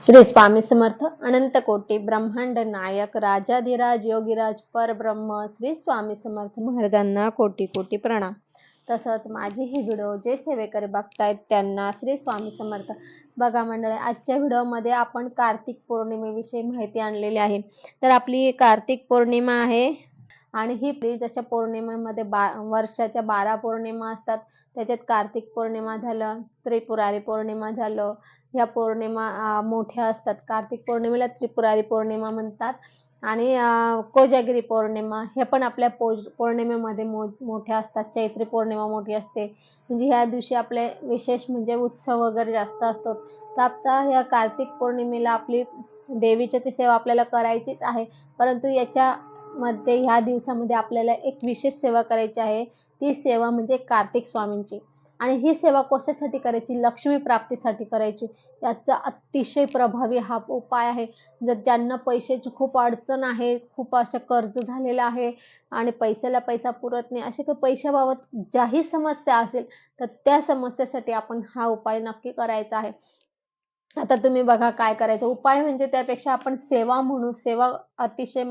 श्री स्वामी समर्थ अनंत कोटी ब्रह्मांड नायक राजाधिराज योगीराज परब्रह्म श्री स्वामी समर्थ महाराजांना कोटी कोटी प्रणाम तसंच माझे हे व्हिडिओ जे सेवेकरी बघतायत त्यांना श्री स्वामी समर्थ बघा मंडळी आजच्या व्हिडिओमध्ये आपण कार्तिक पौर्णिमेविषयी माहिती आणलेली आहे तर आपली कार्तिक पौर्णिमा आहे आणि ही प्लीज जशा पौर्णिमेमध्ये बा वर्षाच्या बारा पौर्णिमा असतात त्याच्यात कार्तिक पौर्णिमा झालं त्रिपुरारी पौर्णिमा झालं ह्या पौर्णिमा मोठ्या असतात. कार्तिक पौर्णिमेला त्रिपुरारी पौर्णिमा म्हणतात. आणि कोजागिरी पौर्णिमा हे पण आपल्या पौज पौर्णिमेमध्ये मो मोठ्या असतात. चैत्री पौर्णिमा मोठी असते. म्हणजे ह्या दिवशी आपले विशेष म्हणजे उत्सव वगैरे जास्त असतो. तर आता ह्या कार्तिक पौर्णिमेला आपली देवीची ती सेवा आपल्याला करायचीच आहे. परंतु याच्यामध्ये ह्या दिवसामध्ये आपल्याला एक विशेष सेवा करायची आहे. ती सेवा म्हणजे कार्तिक स्वामींची. आणि ही सेवा कशासाठी करायची? लक्ष्मी प्राप्तीसाठी करायची. याचा अतिशय प्रभावी हा उपाय आहे. जर ज्यांना पैशाची खूप अडचण आहे खूप असं कर्ज झालेलं आहे आणि पैशाला पैसा पुरत नाही असे काही पैशाबाबत ज्याही समस्या असेल तर त्या समस्येसाठी आपण हा उपाय नक्की करायचा आहे. आता तुम्ही बघा काय करायचं. उपाय म्हणजे त्यापेक्षा आपण सेवा म्हणू सेवा अतिशय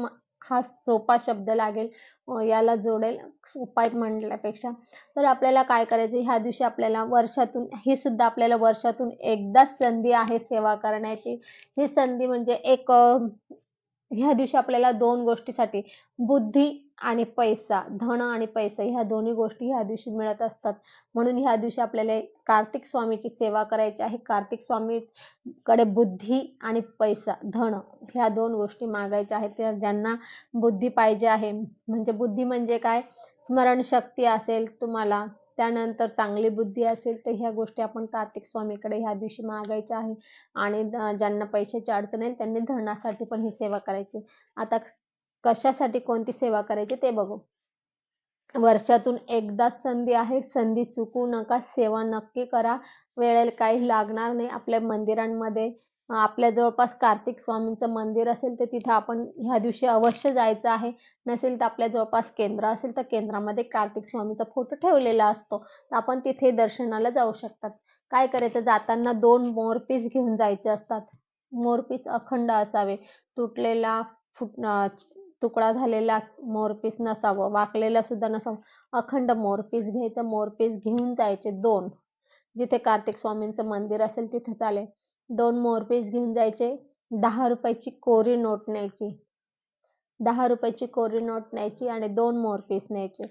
हा सोपा शब्द लागेल याला जोडेल उपाय म्हणल्यापेक्षा तर आपल्याला काय करायचं? ह्या दिवशी आपल्याला वर्षातून ही सुद्धा आपल्याला वर्षातून एकदाच संधी आहे सेवा करण्याची. ही संधी म्हणजे एक ह्या दिवशी आपल्याला दोन गोष्टीसाठी बुद्धी आणि पैसा धन आणि पैसा ह्या दोन्ही गोष्टी ह्या दिवशी मिळत असतात. म्हणून ह्या दिवशी आपल्याला कार्तिक स्वामीची सेवा करायची आहे. कार्तिक स्वामी कडे बुद्धी आणि पैसा धन ह्या दोन गोष्टी मागायच्या आहेत. तर ज्यांना बुद्धी पाहिजे आहे म्हणजे बुद्धी म्हणजे काय? स्मरणशक्ती असेल तुम्हाला त्यानंतर चांगली बुद्धी असेल तर ह्या गोष्टी आपण कार्तिक स्वामीकडे ह्या दिवशी मागायच्या आहे. आणि ज्यांना पैशाची अडचण आहे त्यांनी धरणासाठी पण ही सेवा करायची. आता कशासाठी कोणती सेवा करायची ते बघू. वर्षातून एकदाच संधी आहे संधी चुकू नका सेवा नक्की करा. वेळेला काही लागणार नाही आपल्या मंदिरांमध्ये. आपल्या जवळपास कार्तिक स्वामींचं मंदिर असेल तर तिथं आपण ह्या दिवशी अवश्य जायचं आहे. नसेल तर आपल्या जवळपास केंद्र असेल तर केंद्रामध्ये कार्तिक स्वामीचा फोटो ठेवलेला असतो. तर आपण तिथे दर्शनाला जाऊ शकतात. काय करायचं? जाताना दोन मोरपीस घेऊन जायचे असतात. मोरपीस अखंड असावे. तुटलेला फुट तुकडा झालेला मोरपीस नसावं. वाकलेला सुद्धा नसावं. अखंड मोरपीस घ्यायचं. मोरपीस घेऊन जायचे दोन. जिथे कार्तिक स्वामींचं मंदिर असेल तिथे चालेल. दोन मोरपीस घेऊन जायचे. दहा रुपयाची कोरी नोट न्यायची. दहा रुपयाची कोरी नोट न्यायची आणि दोन मोरपीस न्यायचे.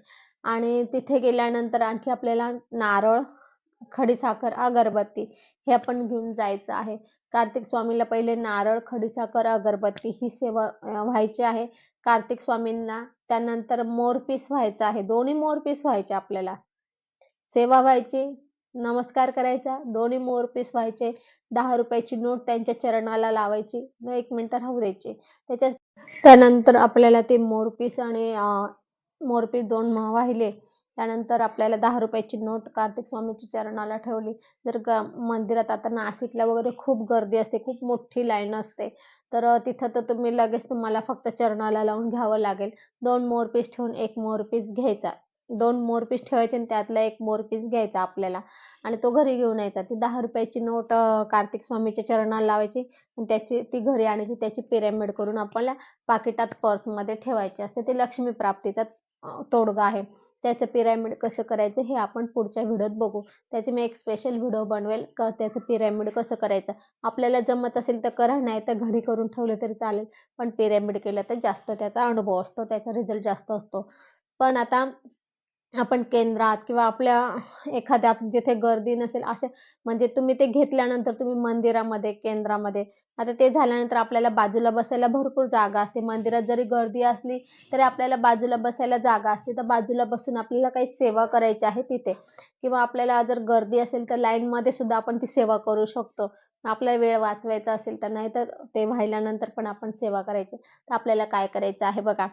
आणि तिथे गेल्यानंतर आणखी आपल्याला नारळ खडीसाखर अगरबत्ती हे आपण घेऊन जायचं आहे. कार्तिक स्वामीला पहिले नारळ खडीसाखर अगरबत्ती ही सेवा व्हायची आहे. कार्तिक स्वामींना त्यानंतर मोरपीस व्हायचा आहे. दोन्ही मोरपीस व्हायचे आपल्याला. सेवा व्हायची नमस्कार करायचा. दोन्ही मोरपीस व्हायचे. दहा रुपयाची नोट त्यांच्या चरणाला लावायची. न एक मिनिट राहू द्यायची. त्याच्या त्यानंतर आपल्याला ते मोरपीस आणि मोरपीस दोन वाहिले. त्यानंतर आपल्याला दहा रुपयाची नोट कार्तिक स्वामीची चरणाला ठेवली. जर ग मंदिरात आता नाशिकला वगैरे खूप गर्दी असते खूप मोठी लाईन असते तर तिथं तर तुम्ही लगेच तुम्हाला फक्त चरणाला लावून घ्यावं लागेल. दोन मोरपीस ठेवून एक मोरपीस घ्यायचा. दोन मोरपीस ठेवायचे आणि त्यातला एक मोरपीस घ्यायचा आपल्याला. आणि तो घरी घेऊन यायचा. ती दहा रुपयाची नोट कार्तिक स्वामीच्या चरणाला लावायची आणि त्याची ती घरी आणायची. त्याची पिरॅमिड करून आपल्या पाकिटात पर्समध्ये ठेवायची असते. ते लक्ष्मी प्राप्तीचा तोडगा आहे. त्याचं पिरॅमिड कसं करायचं हे आपण पुढच्या व्हिडिओत बघू. त्याचे मी एक स्पेशल व्हिडिओ बनवेल. का त्याचं पिरॅमिड कसं करायचं? आपल्याला जमत असेल तर करा नाही तर घडी करून ठेवलं तरी चालेल. पण पिरॅमिड केलं तर जास्त त्याचा अनुभव असतो. त्याचा रिझल्ट जास्त असतो. पण आता आपण केंद्रात किंवा आपल्या एखाद्या जिथे गर्दी नसेल असे म्हणजे तुम्ही ते घेतल्यानंतर तुम्ही मंदिरामध्ये केंद्रामध्ये आता ते झाल्यानंतर आपल्याला बाजूला बसायला भरपूर जागा असते. मंदिरात जरी गर्दी असली तरी आपल्याला बाजूला बसायला जागा असते. तर बाजूला बसून आपल्याला काही सेवा करायची आहे तिथे. किंवा आपल्याला जर गर्दी असेल तर लाईनमध्ये सुद्धा आपण ती सेवा करू शकतो. आपला वेळ वाचवायचा असेल तर नाहीतर ते व्हायल्यानंतर पण आपण सेवा करायची. तर आपल्याला काय करायचं आहे बघा.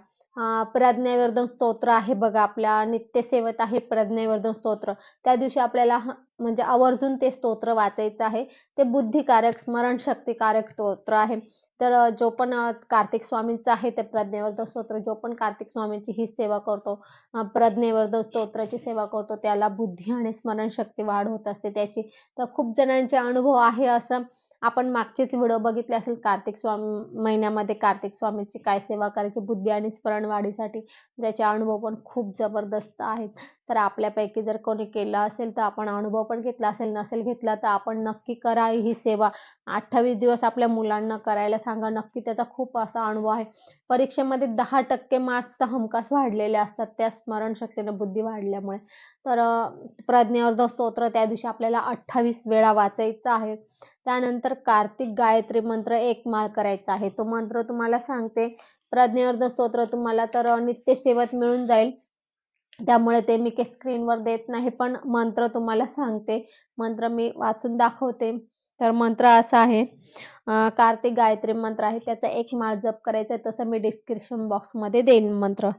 प्रज्ञावर्धन स्तोत्र आहे बघा आपल्या नित्यसेवत आहे प्रज्ञावर्धन स्तोत्र. त्या दिवशी आपल्याला म्हणजे आवर्जून ते स्तोत्र वाचायचं आहे. ते बुद्धिकारक स्मरणशक्तिकारक स्तोत्र आहे. तर जो पण कार्तिक स्वामींचं आहे ते प्रज्ञावर्धन स्तोत्र जो पण कार्तिक स्वामींची ही सेवा करतो अं, प्रज्ञावर्धन स्तोत्राची सेवा करतो त्याला बुद्धी आणि स्मरणशक्ती वाढ होत असते त्याची. तर खूप जणांचे अनुभव आहे असं आपण मागचेच व्हिडिओ बघितले असेल कार्तिक स्वामी महिन्यामध्ये कार्तिक स्वामीची काय सेवा करायची बुद्धी आणि स्मरण वाढीसाठी त्याचे अनुभव पण खूप जबरदस्त आहेत. तर आपल्यापैकी जर कोणी केलं असेल तर आपण अनुभव पण घेतला असेल नसेल घेतला तर आपण नक्की करा ही सेवा. अठ्ठावीस दिवस आपल्या मुलांना करायला सांगा. नक्की त्याचा खूप असा अनुभव आहे. परीक्षेमध्ये दहा टक्के मार्क्स तर हमखास वाढलेले असतात. त्या स्मरणशक्तीने बुद्धी वाढल्यामुळे. तर प्रज्ञावर्ध स्तोत्र त्या दिवशी आपल्याला अठ्ठावीस वेळा वाचायचं आहे. त्यानंतर कार्तिक गायत्री मंत्र एक माळ करायचा आहे. तो मंत्र तुम्हाला सांगते. प्रज्ञावर्ध स्तोत्र तुम्हाला तर नित्यसेवेत मिळून जाईल. त्यामुळे ते मी काही स्क्रीनवर देत नाही पण मंत्र तुम्हाला सांगते. मंत्र मी वाचून दाखवते. तर मंत्र असा आहे. कार्तिक गायत्री मंत्र आहे. त्याचा एक माळ जप करायचा आहे तसं मी डिस्क्रिप्शन बॉक्समध्ये देईन मंत्र.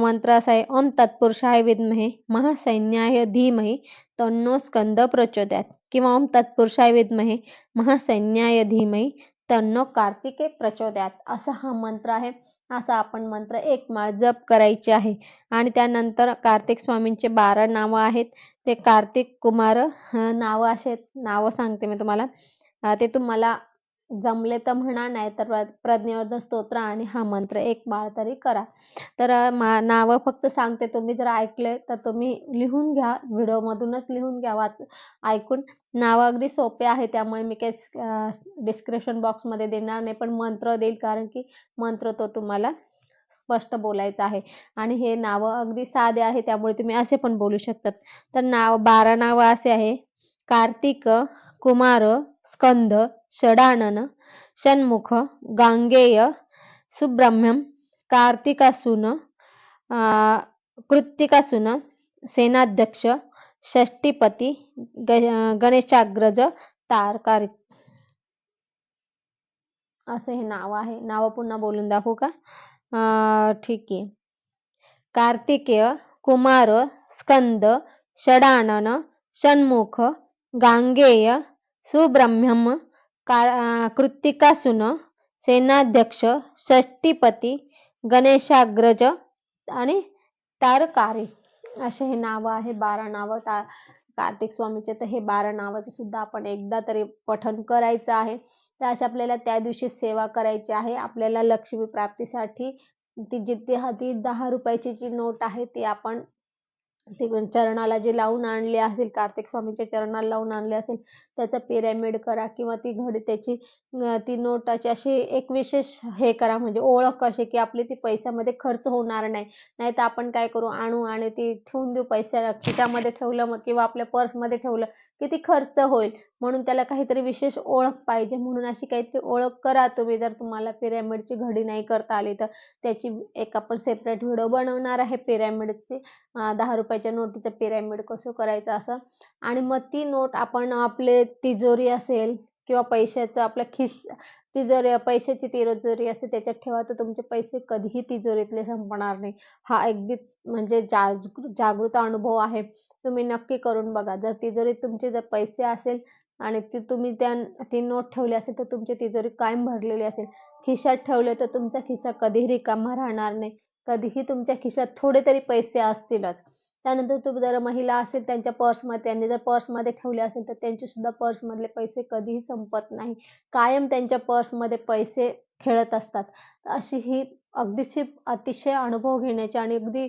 मंत्र असा आहे ओम तत्पुरुषाय विद्महे महासैन्याय धीमही तन्नो स्कंद प्रचोदयात. किंवा ओम तत्पुरुषाय विद्महे महासैन्याय धीमही तन्नो कार्तिके प्रचोदयात. असा हा मंत्र आहे. असा आपण मंत्र एक माळ जप करायचे आहे. आणि त्यानंतर कार्तिक स्वामींचे बारा नावं आहेत. ते कार्तिक कुमार नावं असे नावं सांगते मी तुम्हाला. ते तुम्हाला जमले तर म्हणा नाही तर प्रज्ञावर्धन स्तोत्र आणि हा मंत्र एक माळ तरी करा. तर नावं फक्त सांगते. तुम्ही जर ऐकले तर तुम्ही लिहून घ्या. व्हिडिओमधूनच लिहून घ्या वाच ऐकून. नावं अगदी सोपे आहे त्यामुळे मी काही डिस्क्रिप्शन बॉक्समध्ये देणार नाही पण मंत्र देईल कारण की मंत्र तो तुम्हाला स्पष्ट बोलायचं आहे. आणि हे नावं अगदी साधे आहे त्यामुळे तुम्ही असे पण बोलू शकतात. तर नाव बारा नावं असे आहे. कार्तिक कुमार स्कंद षडानन षण्मुख गांगेय सुब्रह्मण्यम कार्तिकासून कृत्तिकासून सेनाध्यक्ष षष्टीपती गणेशाग्रज तारकारिक असं हे नाव आहे. नाव पुन्हा बोलून दाखवू का? ठीक. आहे कार्तिकेय कुमार स्कंद षडानन षण्मुख गांगेय सुब्रह्म कृत्तिका सुन सेनाध्यक्ष षष्टीपती गणेशाग्रज आणि तारकारी. असे हे नावं आहे बारा नावं. ता कार्तिक स्वामीचे तर हे बारा नावाचं सुद्धा आपण एकदा तरी पठण करायचं आहे. तर अशा आपल्याला त्या दिवशी सेवा करायची आहे. आपल्याला लक्ष्मी प्राप्तीसाठी ती जिथे ती दहा रुपयाची जी नोट आहे ती आपण ती चरणाला जे लावून आणले असेल कार्तिक स्वामीच्या चरणाला लावून आणले असेल त्याचा पिरॅमिड करा किंवा ती घडी त्याची ती नोटाची अशी एक विशेष हे करा. म्हणजे ओळख अशी की आपली ती पैशामध्ये खर्च होणार नाही. नाही तर आपण काय करू? आणू आणि ती ठेवून देऊ पैसे खिशामध्ये ठेवलं मग किंवा आपल्या पर्समध्ये ठेवलं. किती खर्च होईल. म्हणून त्याला काहीतरी विशेष ओळख पाहिजे. म्हणून अशी काहीतरी ओळख करा तुम्ही. जर तुम्हाला पिरॅमिडची घडी नाही करता आली तर. त्याची एक आपण सेपरेट व्हिडिओ बनवणार आहे पिरॅमिडची. दहा रुपयाच्या नोटीचं पिरॅमिड कसं करायचं असं. आणि मग ती नोट आपण आपले तिजोरी असेल किंवा पैशाचं आपल्या खिस तिजोरी पैशाची तिजोरी असते त्याच्यात ठेवा तर तुमचे पैसे कधीही तिजोरीतले संपणार नाही. हा अगदी म्हणजे जाज जागृत अनुभव आहे. तुम्ही नक्की करून बघा. जर तिजोरीत तुमचे जर पैसे असेल आणि ती तुम्ही त्या ती नोट ठेवली असेल तर तुमची तिजोरी कायम भरलेली असेल खिशात ठेवले तर तुमचा खिसा कधीही रिकामा राहणार नाही. कधीही तुमच्या खिशात थोडे तरी पैसे असतीलच. त्यानंतर तुम्ही जर महिला असेल त्यांच्या पर्समध्ये त्यांनी जर पर्समध्ये ठेवले असेल तर त्यांचे सुद्धा पर्समधले पैसे कधीही संपत नाही. कायम त्यांच्या पर्समध्ये पैसे खेळत असतात. अशी ही अगदीची अतिशय अनुभव घेण्याची आणि अगदी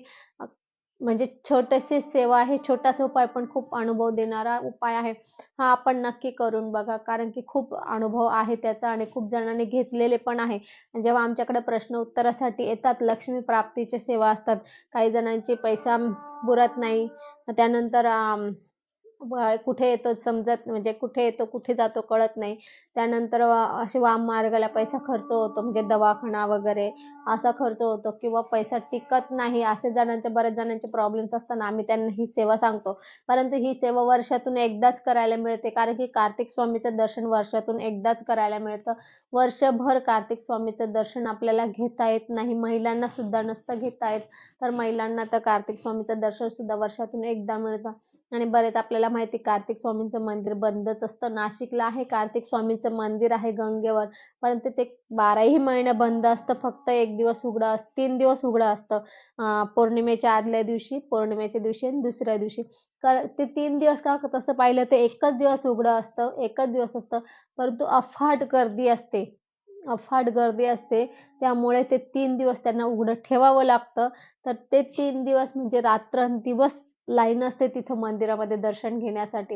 म्हणजे छोटेसे सेवा आहे छोटासा उपाय पण खूप अनुभव देणारा उपाय आहे. हा आपण नक्की करून बघा कारण की खूप अनुभव आहे त्याचा आणि खूप जणांनी घेतलेले पण आहे. जेव्हा आमच्याकडे प्रश्न उत्तरासाठी येतात लक्ष्मी प्राप्तीचे सेवा असतात. काही जणांचे पैसा बुरत नाही. त्यानंतर कुठे येतो समजत म्हणजे कुठे येतो कुठे जातो कळत नाही. त्यानंतर असे वाम मार्गाला पैसा खर्च होतो म्हणजे दवाखाना वगैरे असा खर्च होतो किंवा पैसा टिकत नाही असे जणांचे बऱ्याच जणांचे प्रॉब्लेम्स असताना आम्ही त्यांना ही सेवा सांगतो. परंतु ही सेवा वर्षातून एकदाच करायला मिळते कारण की कार्तिक स्वामीचं दर्शन वर्षातून एकदाच करायला मिळतं. वर्षभर कार्तिक स्वामीचं दर्शन आपल्याला घेता येत नाही महिलांना सुद्धा नसतं घेता येत. तर महिलांना तर कार्तिक स्वामीचं दर्शन सुद्धा वर्षातून एकदा मिळतं आणि बरेच आपल्याला माहिती कार्तिक स्वामींचं मंदिर बंदच असतं. नाशिकला आहे कार्तिक स्वामींचं मंदिर आहे गंगेवर. परंतु ते बाराही महिने बंद असतं. फक्त एक दिवस उघडं अस तीन दिवस उघडं असतं. पौर्णिमेच्या आदल्या दिवशी पौर्णिमेच्या दिवशी आणि दुसऱ्या दिवशी. कारण ते तीन दिवस का तसं पाहिलं तर एकच दिवस उघडं असतं एकच दिवस असतं. परंतु अफाट गर्दी असते. अफाट गर्दी असते. त्यामुळे ते तीन दिवस त्यांना उघडं ठेवावं लागतं. तर ते तीन दिवस म्हणजे रात्रंदिवस लाईन असते तिथं मंदिरामध्ये दर्शन घेण्यासाठी.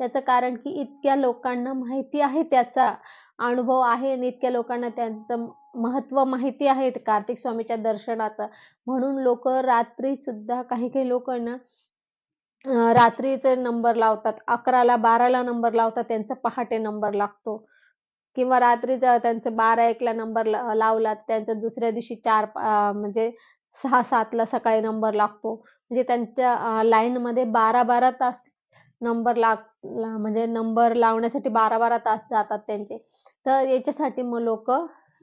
त्याचं कारण की इतक्या लोकांना माहिती आहे त्याचा अनुभव आहे आणि इतक्या लोकांना त्यांचं महत्त्व माहिती आहे कार्तिक स्वामीच्या दर्शनाचं. म्हणून लोक रात्री सुद्धा काही काही लोक ना रात्रीचे नंबर लावतात. अकराला बाराला नंबर लावतात. त्यांचा पहाटे नंबर लागतो. किंवा रात्रीचा त्यांचा बारा एकला नंबर लावला तर त्यांचा दुसऱ्या दिवशी चार म्हणजे सहा सातला सकाळी नंबर लागतो. म्हणजे त्यांच्या लाईनमध्ये मध्ये बारा बारा तास नंबर लाग ला- म्हणजे नंबर लावण्यासाठी बारा बारा तास जातात त्यांचे. तर याच्यासाठी मग लोक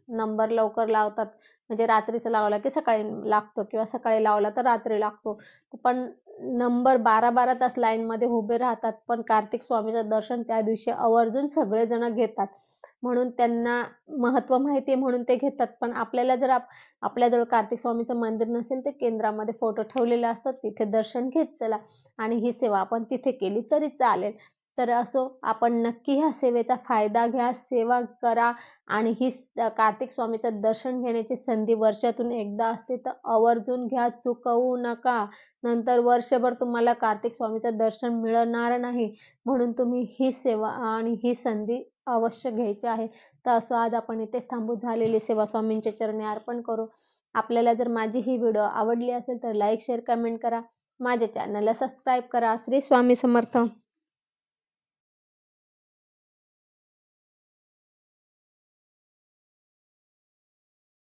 नंबर लवकर लावतात. म्हणजे रात्रीचा लावला की सकाळी लागतो किंवा सकाळी लावला तर रात्री लागतो. पण नंबर बारा बारा तास लाईनमध्ये मध्ये उभे राहतात. पण कार्तिक स्वामीचं दर्शन त्या दिवशी आवर्जून सगळेजण घेतात. म्हणून त्यांना महत्त्व माहिती आहे म्हणून ते घेतात. पण आपल्याला जर आप आपल्याजवळ कार्तिक स्वामीचं मंदिर नसेल तर केंद्रामध्ये फोटो ठेवलेले असतात. तिथे दर्शन घेत चला. आणि ही सेवा आपण तिथे केली तरी चालेल. तर असो आपण नक्की ह्या सेवेचा फायदा घ्या सेवा करा. आणि ही कार्तिक स्वामीचं दर्शन घेण्याची संधी वर्षातून एकदा असते तर आवर्जून घ्या चुकवू नका. नंतर वर्षभर तुम्हाला कार्तिक स्वामीचं दर्शन मिळणार नाही. म्हणून तुम्ही ही सेवा आणि ही संधी अवश्य घ्यायचे आहे. तर असं आज आपण इथे थांबू झालेली सेवा स्वामींच्या चरणी अर्पण करू. आपल्याला जर माझी ही व्हिडिओ आवडली असेल तर लाईक शेअर कमेंट करा. माझ्या चॅनलला सबस्क्राईब करा. श्री स्वामी समर्थ.